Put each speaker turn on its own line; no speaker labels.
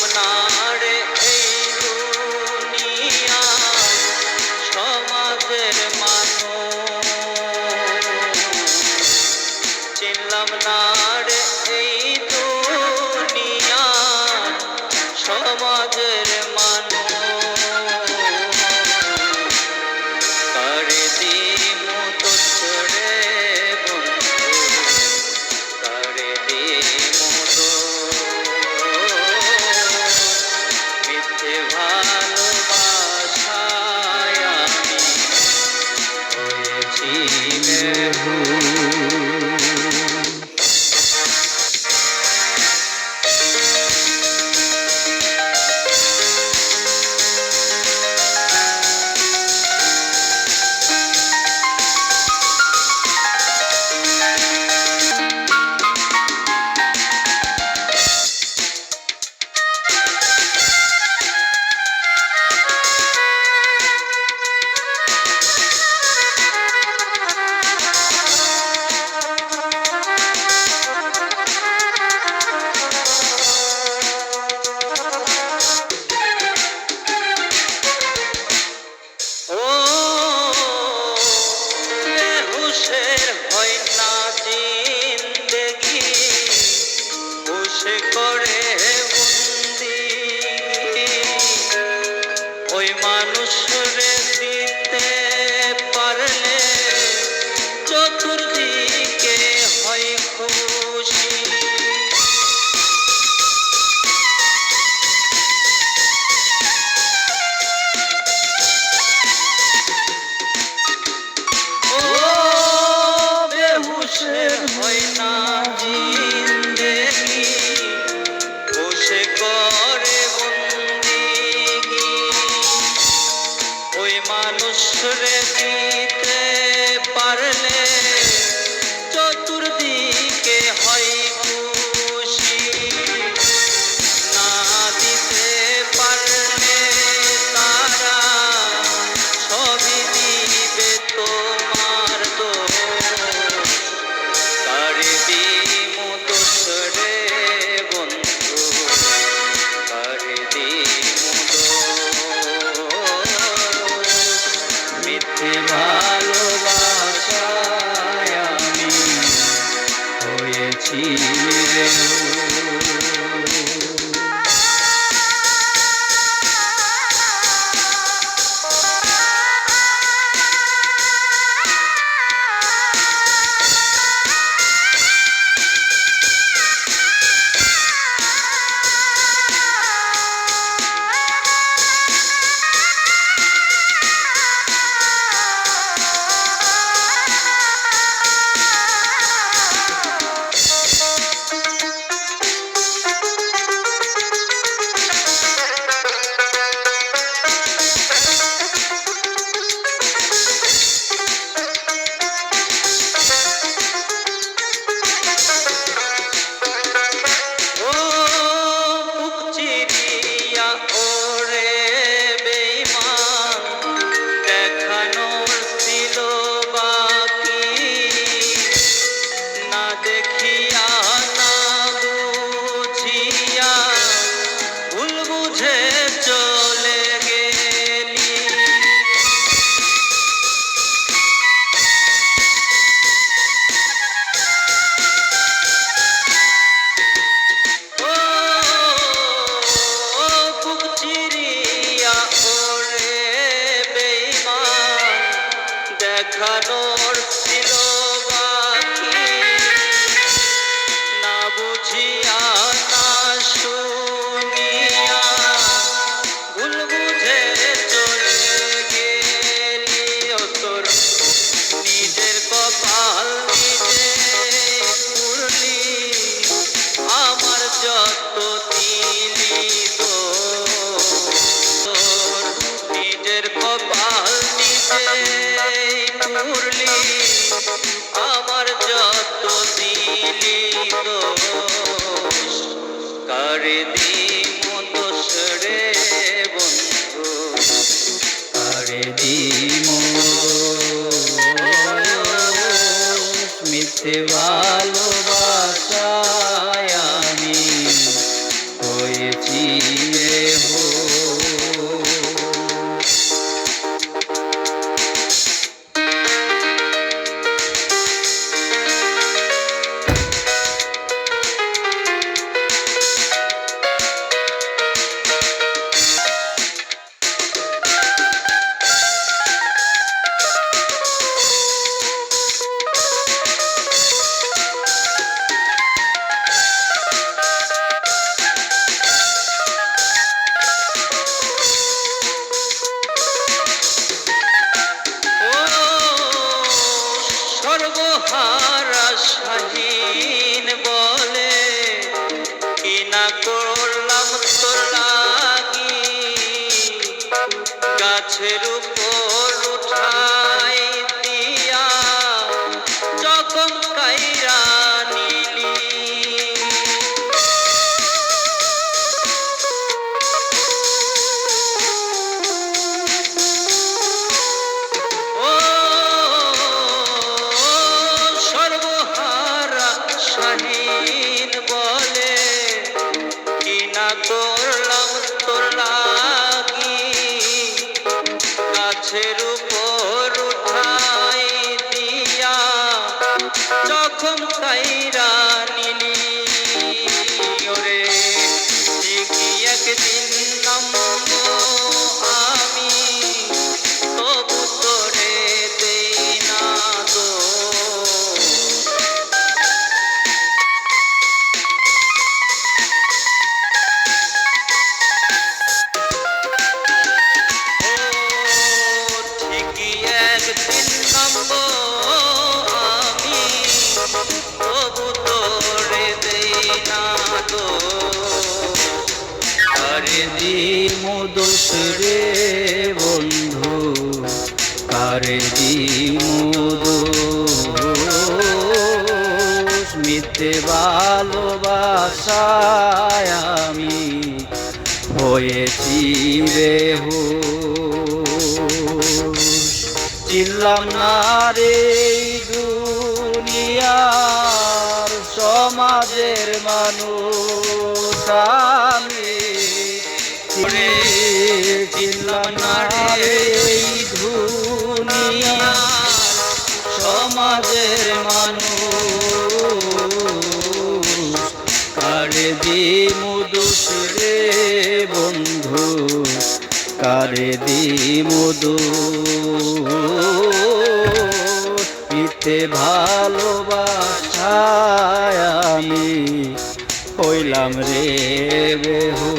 நம் நாடு 心 দেখানোর ছিল। ছুড়লি আমার যত দিলি কারে দি মতো সরে বন্ধু? কারে দি মিথ্যে সর্বহারা শাহী। শাহীন বলে কি না করলাম তোর লাগি গাছের উপর উঠাই দিয়া যখন কাইরা
ভালোবাসায় আমি হয়েছি রে চিনলাম না রে দুনিয়ার সমাজের মানুষ আমি। চিনে চিনলাম না রে দুনিয়ার সমাজের কারে দি মুদুস রে বন্ধু? কারে দি মধু পিতে ভালোবাসায় আমি হইলাম রে বেহু।